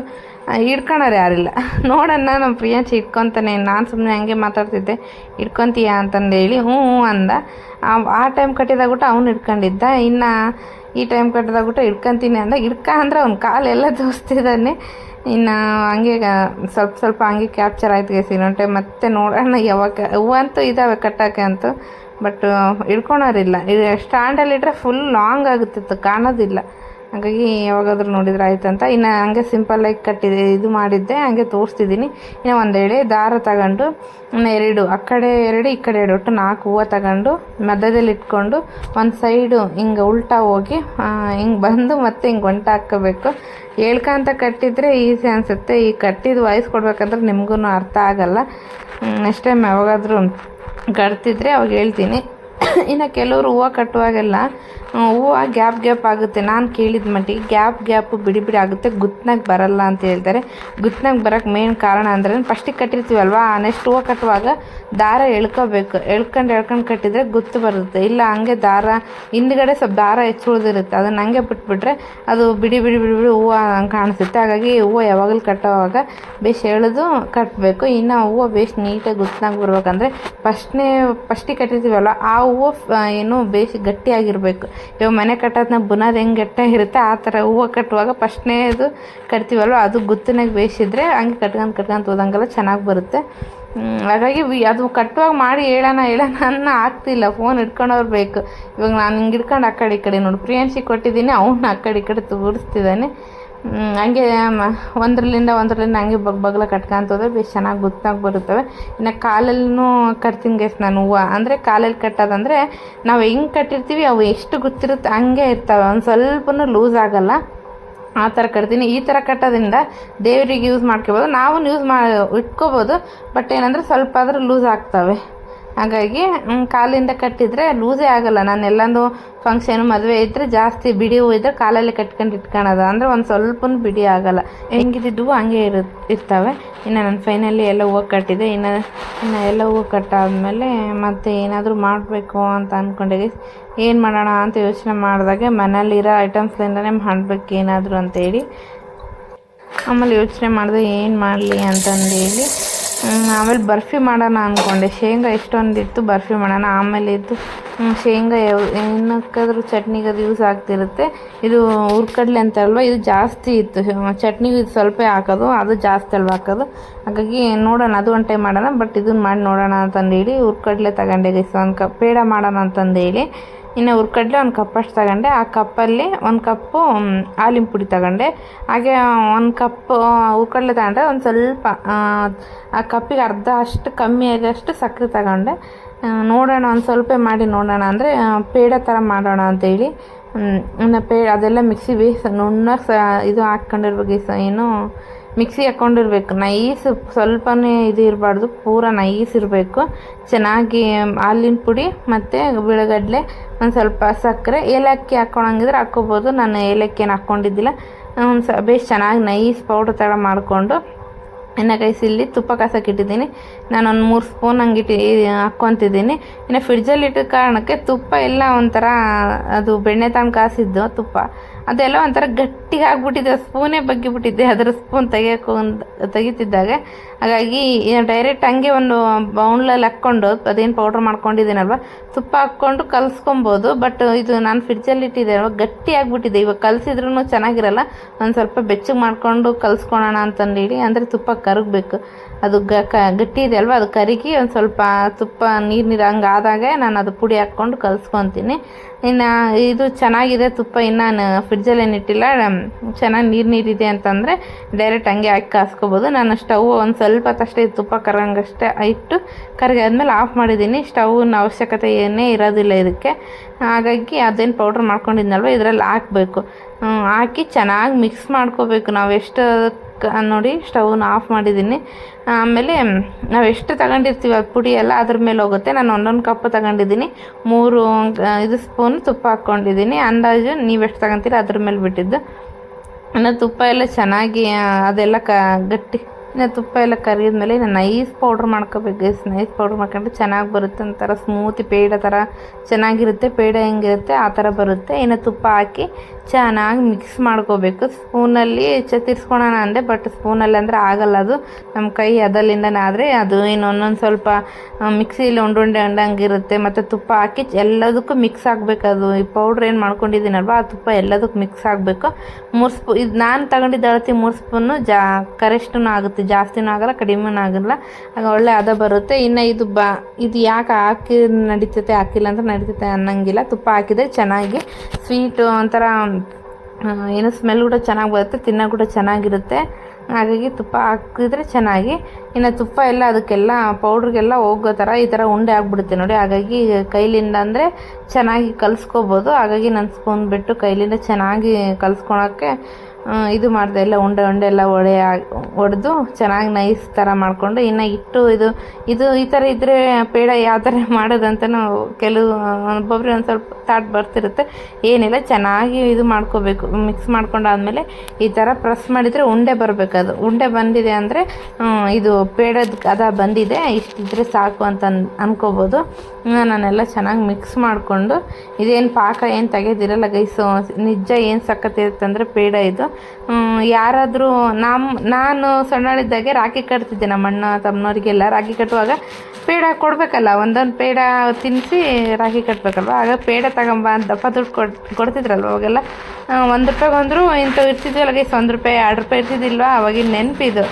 ಹಿಡ್ಕೊಳೋರು ಯಾರಿಲ್ಲ. ನೋಡೋಣ ನಮ್ಮ ಪ್ರಿಯಾಂಶಿ ಇಟ್ಕೊತಾನೆ ನಾನು ಸುಮ್ಮನೆ ಹಂಗೆ ಮಾತಾಡ್ತಿದ್ದೆ. ಇಟ್ಕೊತೀಯ ಅಂತಂದು ಹೇಳಿ, ಹ್ಞೂ ಹ್ಞೂ ಅಂದ. ಆ- ಟೈಮ್ ಕಟ್ಟಿದಾಗ್ಬಿಟ್ಟು ಅವ್ನು ಹಿಡ್ಕೊಂಡಿದ್ದ. ಇನ್ನು ಈ ಟೈಮ್ ಕಟ್ಟಿದಾಗ್ಬಿಟ್ಟು ಇಟ್ಕೊತೀನಿ ಅಂದ. ಹಿಡ್ಕ ಅಂದ್ರೆ ಅವ್ನ ಕಾಲೆಲ್ಲ ತೋರಿಸ್ತಿದ್ದಾನೆ. ಇನ್ನು ಹಂಗೆ ಸ್ವಲ್ಪ ಸ್ವಲ್ಪ ಹಂಗೆ ಕ್ಯಾಪ್ಚರ್ ಆಯ್ತು ಗೈಸ್ ಇನ್ನೊಂದು ಟೈಮ್ ಮತ್ತೆ ನೋಡೋಣ ಯಾವಾಗ ಹೂವು ಅಂತೂ ಇದ್ದಾವೆ ಕಟ್ಟೋಕ್ಕೆ ಅಂತೂ. ಬಟ್ ಹಿಡ್ಕೊಳೋರಿಲ್ಲ. ಸ್ಟ್ಯಾಂಡಲ್ಲಿಟ್ಟರೆ ಫುಲ್ ಲಾಂಗ್ ಆಗುತ್ತಿತ್ತು. ಕಾಣೋದಿಲ್ಲ. ಹಾಗಾಗಿ ಯಾವಾಗಾದರೂ ನೋಡಿದ್ರೆ ಆಯ್ತಂತ ಇನ್ನು ಹಂಗೆ ಸಿಂಪಲ್ಲಾಗಿ ಕಟ್ಟಿದೆ, ಇದು ಮಾಡಿದ್ದೆ, ಹಂಗೆ ತೋರಿಸ್ತಿದ್ದೀನಿ. ಇನ್ನು ಒಂದು ಎಳೆ ದಾರ ತಗೊಂಡು, ಇನ್ನು ಎರಡು, ಆ ಕಡೆ ಎರಡು, ಈ ಕಡೆ ಎರಡು, ಒಟ್ಟು ನಾಲ್ಕು ಹೂವು ತಗೊಂಡು, ಮಧ್ಯದಲ್ಲಿ ಇಟ್ಕೊಂಡು, ಒಂದು ಸೈಡು ಹಿಂಗೆ ಉಲ್ಟಾ ಹೋಗಿ ಹಿಂಗೆ ಬಂದು ಮತ್ತೆ ಹಿಂಗೆ ಒಂಟ ಹಾಕ್ಕೋಬೇಕು. ಹೇಳ್ಕೊಂತ ಕಟ್ಟಿದರೆ ಈಸಿ ಅನಿಸುತ್ತೆ. ಈ ಕಟ್ಟಿದ್ದು ವಾಯ್ಸ್ ಕೊಡ್ಬೇಕಂದ್ರೆ ನಿಮಗೂ ಅರ್ಥ ಆಗಲ್ಲ. ನೆಕ್ಸ್ಟ್ ಟೈಮ್ ಯಾವಾಗಾದರೂ ಕಟ್ತಿದ್ರೆ ಅವಾಗ ಹೇಳ್ತೀನಿ. ಇನ್ನು ಕೆಲವರು ಹೂವು ಕಟ್ಟುವಾಗೆಲ್ಲ ಹೂವು ಗ್ಯಾಪ್ ಗ್ಯಾಪ್ ಆಗುತ್ತೆ. ನಾನು ಕೇಳಿದ ಮಟ್ಟಿಗೆ ಗ್ಯಾಪ್ ಗ್ಯಾಪು ಬಿಡಿ ಬಿಡಿ ಆಗುತ್ತೆ. ಗುತ್ನಾಗ ಬರಲ್ಲ ಅಂತ ಹೇಳ್ತಾರೆ. ಗುತ್ನಾಗ ಬರೋಕ್ಕೆ ಮೇನ್ ಕಾರಣ ಅಂದರೆ ಫಸ್ಟಿಗೆ ಆ ನೆಕ್ಸ್ಟ್ ಹೂವು ಕಟ್ಟುವಾಗ ದಾರ ಎಳ್ಕೋಬೇಕು. ಎಳ್ಕೊಂಡು ಎಳ್ಕೊಂಡು ಕಟ್ಟಿದರೆ ಗುತ್ತು ಬರುತ್ತೆ. ಇಲ್ಲ, ಹಂಗೆ ದಾರ, ಹಿಂದ್ಗಡೆ ಸ್ವಲ್ಪ ದಾರ ಹೆಚ್ಚು ಅದನ್ನು ಹಂಗೆ ಬಿಟ್ಬಿಟ್ರೆ ಅದು ಬಿಡಿ ಬಿಡಿ ಬಿಡಿ ಬಿಡಿ ಹೂವು ಕಾಣಿಸುತ್ತೆ. ಹಾಗಾಗಿ ಹೂವು ಯಾವಾಗಲೂ ಕಟ್ಟೋವಾಗ ಬೇಸ್ ಎಳೆದು ಕಟ್ಟಬೇಕು ಇನ್ನು ಹೂವು ಬೇಸ್ ನೀಟಾಗಿ ಗುತ್ನಾಗ ಬರ್ಬೇಕಂದ್ರೆ ಫಸ್ಟ್ನೇ ಫಸ್ಟಿಗೆ ಕಟ್ಟಿರ್ತೀವಲ್ಲ ಆ ಹೂವು ಫ- ಏನು ಬೇಸ್ ಗಟ್ಟಿಯಾಗಿರಬೇಕು. ಇವಾಗ ಮನೆ ಕಟ್ಟೋದನ್ನ ಬುನಾದ್ ಹೆಂಗೆ ಗಟ್ಟಿಯಾಗಿರುತ್ತೆ ಆ ಥರ ಹೂವು ಕಟ್ಟುವಾಗ ಫಸ್ಟ್ನೇ ಇದು ಕಟ್ತೀವಲ್ವ? ಅದು ಗುತ್ತಿನಾಗ ಬೇಯಿಸಿದ್ರೆ ಹಂಗೆ ಕಟ್ಕೊಂಡು ಕಟ್ಕೊಂಡು ಹೋದಂಗೆಲ್ಲ ಚೆನ್ನಾಗಿ ಬರುತ್ತೆ. ಹಾಗಾಗಿ ಅದು ಕಟ್ಟುವಾಗ ಮಾಡಿ ಹೇಳೋಣ ಹೇಳೋಣ ಅನ್ನ ಆಗ್ತಿಲ್ಲ. ಫೋನ್ ಹಿಡ್ಕೊಂಡವ್ರು ಬೇಕು. ಇವಾಗ ನಾನು ಹಿಂಗೆ ಹಿಡ್ಕೊಂಡು ಆ ಕಡೆ ಈ ಕಡೆ ನೋಡಿ. ಪ್ರಿಯಾಂಶಿ ಕೊಟ್ಟಿದ್ದೀನಿ ಅವನ್ನ ಆ ಕಡೆ ಈ ಕಡೆ ತೋರಿಸ್ತಿದ್ದಾನೆ. ಹಂಗೆ ಒಂದ್ರಲ್ಲಿಂದ ಒಂದ್ರಲ್ಲಿಂದ ಹಂಗೆ ಬಗ್ ಬಗ್ಲ ಕಟ್ಕೊಂತ ಹೋದ್ರೆ ಬೇಸ್ ಚೆನ್ನಾಗಿ ಗುತ್ತಾಗಿ ಬರುತ್ತವೆ ಇನ್ನು ಕಾಲಲ್ಲೂ ಕಟ್ತೀನಿ ಗೈಸ್ ನಾನು ಹೂವು. ಅಂದರೆ ಕಾಲಲ್ಲಿ ಕಟ್ಟೋದಂದರೆ ನಾವು ಹೆಂಗೆ ಕಟ್ಟಿರ್ತೀವಿ, ಅವು ಎಷ್ಟು ಗೊತ್ತಿರುತ್ತೆ ಹಂಗೆ ಇರ್ತವೆ. ಒಂದು ಸ್ವಲ್ಪನೂ ಲೂಸ್ ಆಗೋಲ್ಲ. ಆ ಥರ ಕಟ್ತೀನಿ. ಈ ಥರ ಕಟ್ಟೋದ್ರಿಂದ ದೇವರಿಗೆ ಯೂಸ್ ಮಾಡ್ಕೋಬೋದು. ನಾವು ಯೂಸ್ ಮಾ, ಇಟ್ಕೋಬೋದು. ಬಟ್ ಏನಂದರೆ ಸ್ವಲ್ಪ ಆದರೂ ಲೂಸ್ ಆಗ್ತವೆ. ಹಾಗಾಗಿ ಕಾಲಿಂದ ಕಟ್ಟಿದರೆ ಲೂಸೇ ಆಗಲ್ಲ. ನಾನು ಎಲ್ಲೊಂದು ಫಂಕ್ಷನ್ ಮದುವೆ ಇದ್ದರೆ ಜಾಸ್ತಿ ಬಿಡಿ ಹೂ ಇದ್ದರೆ ಕಾಲಲ್ಲಿ ಕಟ್ಕೊಂಡು ಇಟ್ಕೊಳೋದು. ಅಂದರೆ ಒಂದು ಸ್ವಲ್ಪನೂ ಬಿಡಿ ಆಗಲ್ಲ. ಹೆಂಗಿದ್ದು ಹಂಗೆ ಇರು, ಇರ್ತವೆ. ಇನ್ನು ನಾನು ಫೈನಲಿ ಎಲ್ಲ ಹೂವು ಕಟ್ಟಿದೆ. ಇನ್ನು ಇನ್ನು ಎಲ್ಲ ಹೂವು ಕಟ್ಟಾದ್ಮೇಲೆ ಮತ್ತೆ ಏನಾದರೂ ಮಾಡಬೇಕು ಅಂತ ಅಂದ್ಕೊಂಡಿದ್ದೆ ಏನು ಮಾಡೋಣ ಅಂತ ಯೋಚನೆ ಮಾಡಿದಾಗ ಮನೇಲಿರೋ ಐಟಮ್ಸ್ಲಿಂದನೇ ಮಾಡಬೇಕು ಏನಾದರೂ ಅಂತೇಳಿ. ಆಮೇಲೆ ಯೋಚನೆ ಮಾಡಿದೆ ಏನು ಮಾಡಲಿ ಅಂತಂದೇಳಿ. ಆಮೇಲೆ ಬರ್ಫಿ ಮಾಡೋಣ ಅಂದ್ಕೊಂಡೆ ಶೇಂಗಾ ಎಷ್ಟೊಂದಿತ್ತು ಬರ್ಫಿ ಮಾಡೋಣ. ಆಮೇಲೆ ಇದ್ದು ಶೇಂಗಾ ಏನಕ್ಕಾದ್ರೂ ಚಟ್ನಿಗೆ ಅದು ಯೂಸ್ ಆಗ್ತಿರುತ್ತೆ. ಇದು ಹುರ್ಕಡ್ಲೆ ಅಂತ ಅಲ್ವಾ ಇದು ಜಾಸ್ತಿ ಇತ್ತು. ಚಟ್ನಿಗೆ ಇದು ಸ್ವಲ್ಪ ಹಾಕೋದು, ಅದು ಜಾಸ್ತಿ ಅಲ್ವಾ ಹಾಕೋದು. ಹಾಗಾಗಿ ನೋಡೋಣ, ಅದು ಒಂದು ಟೈಮ್ ಮಾಡೋಣ. ಬಟ್ ಇದನ್ನು ಮಾಡಿ ನೋಡೋಣ ಅಂತಂದೇಳಿ, ಹುರ್ಕಡ್ಲೆ ತಗೊಂಡೆ ಒಂದು ಕಪ್. ಪೇಡ ಮಾಡೋಣ ಅಂತಂದೇಳಿ. ಇನ್ನು ಹುರ್ಕಡ್ಲೆ ಒಂದು ಕಪ್ ಅಷ್ಟು ತಗೊಂಡೆ. ಆ ಕಪ್ಪಲ್ಲಿ ಒಂದು ಕಪ್ಪು ಹಾಲಿನ ಪುಡಿ ತಗೊಂಡೆ. ಹಾಗೆ ಒಂದು ಕಪ್ಪು ಹುರ್ಕಡ್ಲೆ ತಗೊಂಡ್ರೆ ಒಂದು ಸ್ವಲ್ಪ ಆ, ಕಪ್ಪಿಗೆ ಅರ್ಧ ಅಷ್ಟು ಕಮ್ಮಿ ಆಗೋಷ್ಟು ಸಕ್ಕರೆ ತಗೊಂಡೆ. ನೋಡೋಣ ಒಂದು ಸ್ವಲ್ಪ ಮಾಡಿ ನೋಡೋಣ ಅಂದರೆ ಪೇಡ ಥರ ಮಾಡೋಣ ಅಂತೇಳಿ ಇನ್ನು ಪೇ ಅದೆಲ್ಲ ಮಿಕ್ಸಿ ಬೇಯಿಸ ನುಣ್ಣ ಸ ಇದು ಹಾಕ್ಕೊಂಡಿರ್ಬೇಕು ಏನು ಮಿಕ್ಸಿ ಹಾಕ್ಕೊಂಡಿರ್ಬೇಕು ನೈಸ್, ಸ್ವಲ್ಪನೇ ಇದು ಇರಬಾರ್ದು, ಪೂರ ನೈಸ್ ಇರಬೇಕು. ಚೆನ್ನಾಗಿ ಹಾಲಿನ ಪುಡಿ ಮತ್ತು ಬಿಳಗಡ್ಲೆ, ಒಂದು ಸ್ವಲ್ಪ ಸಕ್ಕರೆ, ಏಲಕ್ಕಿ ಹಾಕ್ಕೊಳಂಗಿದ್ರೆ ಹಾಕ್ಕೋಬೋದು ನಾನು ಏಲಕ್ಕಿನ ಹಾಕ್ಕೊಂಡಿದ್ದಿಲ್ಲ ಒಂದು ಸ, ಬೇಸ್ ಚೆನ್ನಾಗಿ ನೈಸ್ ಪೌಡ್ರ್ ಥರ ಮಾಡಿಕೊಂಡು ಎಣ್ಣೆ ಗೈಸ್ ಇಲ್ಲಿ ತುಪ್ಪ ಕಾಸಕ್ಕಿಟ್ಟಿದ್ದೀನಿ ನಾನು ಒಂದು ಮೂರು ಸ್ಪೂನ್ ಹಂಗೆ ಇಟ್ಟು ಹಾಕ್ಕೊತಿದ್ದೀನಿ. ಇನ್ನು ಫ್ರಿಡ್ಜಲ್ಲಿ ಇಟ್ಟಿದ್ದ ಕಾರಣಕ್ಕೆ ತುಪ್ಪ ಎಲ್ಲ ಒಂಥರ, ಅದು ಬೆಣ್ಣೆ ತಂದು ಕಾಸಿದ್ದು ತುಪ್ಪ. ಅದೆಲ್ಲ ಒಂಥರ ಗಟ್ಟಿಗೆ ಆಗಿಬಿಟ್ಟಿದೆ ಸ್ಪೂನೇ ಬಗ್ಗಿಬಿಟ್ಟಿದ್ದೆ ಅದರ ಸ್ಪೂನ್ ತೆಗಿಯೋಕೆ ಒಂದು ತೆಗಿತಿದ್ದಾಗ. ಹಾಗಾಗಿ ಡೈರೆಕ್ಟ್ ಹಂಗೆ ಒಂದು ಬೌಂಡ್ಲಲ್ಲಿ ಹಾಕ್ಕೊಂಡು, ಅದೇನು ಪೌಡ್ರ್ ಮಾಡ್ಕೊಂಡಿದ್ದೀನಲ್ವ, ತುಪ್ಪ ಹಾಕ್ಕೊಂಡು ಕಲಿಸ್ಕೊಬೋದು. ಬಟ್ ಇದು ನಾನು ಫ್ರಿಡ್ಜಲ್ಲಿ ಇಟ್ಟಿದ್ದೆ, ಅಲ್ವ, ಗಟ್ಟಿ ಆಗಿಬಿಟ್ಟಿದೆ. ಇವಾಗ ಕಲಸಿದ್ರೂ ಚೆನ್ನಾಗಿರಲ್ಲ, ಒಂದು ಸ್ವಲ್ಪ ಬೆಚ್ಚಗೆ ಮಾಡಿಕೊಂಡು ಕಲಿಸ್ಕೊಳೋಣ ಅಂತಂದೇಳಿ, ಅಂದರೆ ತುಪ್ಪ ಕರಗಬೇಕು. ಅದು ಗ, ಕ, ಗಟ್ಟಿ ಇದೆ ಅಲ್ವ, ಅದು ಕರಗಿ ಒಂದು ಸ್ವಲ್ಪ ತುಪ್ಪ, ನೀರು ನೀರು ಹಂಗೆ ಆದಾಗ ನಾನು ಅದು ಪುಡಿ ಹಾಕ್ಕೊಂಡು ಕಲಿಸ್ಕೊತೀನಿ. ಇನ್ನು ಇದು ಚೆನ್ನಾಗಿದೆ ತುಪ್ಪ, ಇನ್ನು ನಾನು ಏನು ಇಟ್ಟಿಲ್ಲ ಚೆನ್ನಾಗಿ ನೀರು ನೀರಿದೆ ಅಂತಂದರೆ ಡೈರೆಕ್ಟ್ ಹಂಗೆ ಹಾಕಿ ಕಾಸ್ಕೊಬೋದು. ನಾನು ಸ್ಟವ್ ಒಂದು ಸ್ವಲ್ಪ ಹೊತ್ತಷ್ಟೇ ತುಪ್ಪ ಕರಗಂಗಷ್ಟೇ ಇಟ್ಟು ಕರಗಿ ಆದಮೇಲೆ ಆಫ್ ಮಾಡಿದ್ದೀನಿ. ಸ್ಟವ್ನ ಅವಶ್ಯಕತೆ ಏನೇ ಇರೋದಿಲ್ಲ ಇದಕ್ಕೆ. ಹಾಗಾಗಿ ಅದೇನು ಪೌಡ್ರ್ ಮಾಡ್ಕೊಂಡಿದ್ನಲ್ವ, ಇದರಲ್ಲಿ ಹಾಕಬೇಕು. ಹಾಕಿ ಚೆನ್ನಾಗಿ ಮಿಕ್ಸ್ ಮಾಡ್ಕೋಬೇಕು. ನಾವು ಎಷ್ಟು ನೋಡಿ ಸ್ಟವ್ನ ಆಫ್ ಮಾಡಿದ್ದೀನಿ. ಆಮೇಲೆ ನಾವು ಎಷ್ಟು ತಗೊಂಡಿರ್ತೀವಿ ಅದು ಪುಡಿ ಎಲ್ಲ ಅದ್ರ ಮೇಲೆ ಹೋಗುತ್ತೆ. ನಾನು ಒಂದೊಂದು ಕಪ್ ತಗೊಂಡಿದ್ದೀನಿ. ಮೂರು ಇದು ಸ್ಪೂನ್ ತುಪ್ಪ ಹಾಕ್ಕೊಂಡಿದ್ದೀನಿ ಅಂದಾಜು ನೀವು ಎಷ್ಟು ತಗೊಂತೀರ ಅದ್ರ ಮೇಲೆ ಬಿಟ್ಟಿದ್ದು. ಇನ್ನು ತುಪ್ಪ ಎಲ್ಲ ಚೆನ್ನಾಗಿ ಅದೆಲ್ಲ ಕ, ಗಟ್ಟಿ ಇನ್ನು ತುಪ್ಪ ಎಲ್ಲ ಕರಿಗಿದ್ಮೇಲೆ ಇನ್ನು ನೈಸ್ ಪೌಡ್ರ್ ಮಾಡ್ಕೋಬೇಕು ಗೈಸ್ ನೈಸ್ ಪೌಡ್ರ್ ಮಾಡ್ಕೊಂಡ್ರೆ ಚೆನ್ನಾಗಿ ಬರುತ್ತೆ. ಒಂಥರ ಸ್ಮೂತಿ ಪೇಡ ಥರ ಚೆನ್ನಾಗಿರುತ್ತೆ. ಪೇಡ ಹೆಂಗಿರುತ್ತೆ ಆ ಥರ ಬರುತ್ತೆ. ಇನ್ನು ತುಪ್ಪ ಹಾಕಿ ಚೆನ್ನಾಗಿ ಮಿಕ್ಸ್ ಮಾಡ್ಕೋಬೇಕು. ಸ್ಪೂನಲ್ಲಿ ತಿರ್ಸ್ಕೊಳೋಣ ಅಂದೆ ಬಟ್ ಸ್ಪೂನಲ್ಲಿ ಅಂದರೆ ಆಗಲ್ಲ ಅದು. ನಮ್ಮ ಕೈ ಅದಲ್ಲಿಂದನೇ ಆದರೆ ಅದು ಇನ್ನು ಒಂದೊಂದು ಸ್ವಲ್ಪ ಮಿಕ್ಸಿಲಿ ಉಂಡುಂಡೆ ಉಂಡಂಗಿರುತ್ತೆ ಮತ್ತು ತುಪ್ಪ ಹಾಕಿ ಎಲ್ಲದಕ್ಕೂ ಮಿಕ್ಸ್ ಆಗಬೇಕು ಅದು. ಈ ಪೌಡ್ರ್ ಏನು ಮಾಡ್ಕೊಂಡಿದ್ದೀನಲ್ವ, ಆ ತುಪ್ಪ ಎಲ್ಲದಕ್ಕೂ ಮಿಕ್ಸ್ ಆಗಬೇಕು. ಮೂರು ಸ್ಪೂ ಇದು ನಾನು ತಗೊಂಡಿದ್ದ ಅಳತಿ ಮೂರು ಸ್ಪೂನು ಜಾ ಕರೆಸ್ಟೂ ಆಗುತ್ತೆ. ಜಾಸ್ತಿನೂ ಆಗಲ್ಲ, ಕಡಿಮೆನೂ ಆಗಲ್ಲ. ಆಗ ಒಳ್ಳೆ ಅದ ಬರುತ್ತೆ. ಇನ್ನು ಇದು ಬ, ಇದು ಯಾಕೆ ಹಾಕಿ ನಡೀತೈತೆ, ಹಾಕಿಲ್ಲ ಅಂತ ನಡೀತೈತೆ ಅನ್ನಂಗಿಲ್ಲ. ತುಪ್ಪ ಹಾಕಿದರೆ ಚೆನ್ನಾಗಿ ಸ್ವೀಟು ಒಂಥರ ಏನು ಸ್ಮೆಲ್ ಕೂಡ ಚೆನ್ನಾಗಿ ಬರುತ್ತೆ, ತಿನ್ನೋ ಕೂಡ ಚೆನ್ನಾಗಿರುತ್ತೆ. ಹಾಗಾಗಿ ತುಪ್ಪ ಹಾಕಿದ್ರೆ ಚೆನ್ನಾಗಿ. ಇನ್ನು ತುಪ್ಪ ಎಲ್ಲ ಅದಕ್ಕೆಲ್ಲ, ಪೌಡ್ರಿಗೆಲ್ಲ ಹೋಗೋ ಥರ ಈ ಥರ ಉಂಡೆ ಆಗಿಬಿಡುತ್ತೆ ನೋಡಿ. ಹಾಗಾಗಿ ಕೈಲಿಂದ ಅಂದರೆ ಚೆನ್ನಾಗಿ ಕಲಿಸ್ಕೋಬೋದು. ಹಾಗಾಗಿ ನಾನು ಸ್ಪೂನ್ ಬಿಟ್ಟು ಕೈಲಿಂದ ಚೆನ್ನಾಗಿ ಕಲಿಸ್ಕೊಳಕ್ಕೆ ಇದು ಮಾಡಿದೆ, ಎಲ್ಲ ಉಂಡೆ ಉಂಡೆ ಎಲ್ಲ ಒಡೆ ಒಡೆದು ಚೆನ್ನಾಗಿ ನೈಸ್ ಥರ ಮಾಡಿಕೊಂಡು ಇನ್ನು ಇಟ್ಟು ಇದು ಇದು ಈ ಥರ ಇದ್ದರೆ ಪೇಡ ಯಾವ ಥರ ಮಾಡೋದಂತನೂ ಕೆಲವು ಒಬ್ಬೊಬ್ರಿಗೆ ಒಂದು ಸ್ವಲ್ಪ ತಾಟ್ ಬರ್ತಿರುತ್ತೆ. ಏನಿಲ್ಲ, ಚೆನ್ನಾಗಿ ಇದು ಮಾಡ್ಕೋಬೇಕು ಮಿಕ್ಸ್ ಮಾಡ್ಕೊಂಡಾದ್ಮೇಲೆ ಈ ಥರ ಪ್ರೆಸ್ ಮಾಡಿದರೆ ಉಂಡೆ ಬರಬೇಕದು ಉಂಡೆ ಬಂದಿದೆ ಅಂದರೆ ಇದು ಪೇಡದ ಕದ ಬಂದಿದೆ ಇಷ್ಟಿದ್ರೆ ಸಾಕು ಅಂತ ಅನ್, ಅನ್ಕೋಬೋದು. ನಾನೆಲ್ಲ ಚೆನ್ನಾಗಿ ಮಿಕ್ಸ್ ಮಾಡಿಕೊಂಡು, ಇದೇನು ಪಾಕ ಏನು ತೆಗೆದಿರಲ್ಲ ಗೈಸು, ನಿಜ ಏನು ಸಖತ್ತಿರುತ್ತೆ ಅಂದರೆ ಪೇಡ ಇದು. ಯಾರಾದರೂ ನಮ್ಮ ನಾನು ಸಣ್ಣಳಿದ್ದಾಗೆ ರಾಖಿ ಕಟ್ತಿದ್ದೆ ನಮ್ಮ ಅಣ್ಣ, ತಮ್ಮನವರಿಗೆಲ್ಲ. ರಾಖಿ ಕಟ್ಟುವಾಗ ಪೇಡ ಕೊಡಬೇಕಲ್ಲ, ಒಂದೊಂದು ಪೇಡ ತಿನ್ನಿಸಿ ರಾಖಿ ಕಟ್ಟಬೇಕಲ್ವ ಆಗ ಪೇಡ ತಗೊಂಬ ದಪ್ಪ ದುಡ್ಡು ಕೊಡ್, ಕೊಡ್ತಿದ್ರಲ್ವ ಅವಾಗೆಲ್ಲ. ಒಂದು ರೂಪಾಯಿಗೆ ಒಂದರು ಇಂಥವು ಇರ್ತಿದ್ವಲ್ಲ ಗೈಸ್ ಒಂದು ರೂಪಾಯಿ, ಎರಡು ರೂಪಾಯಿ ಇರ್ತಿದ್ದಿಲ್ವ? ಅವಾಗಿನ ನೆನಪಿದು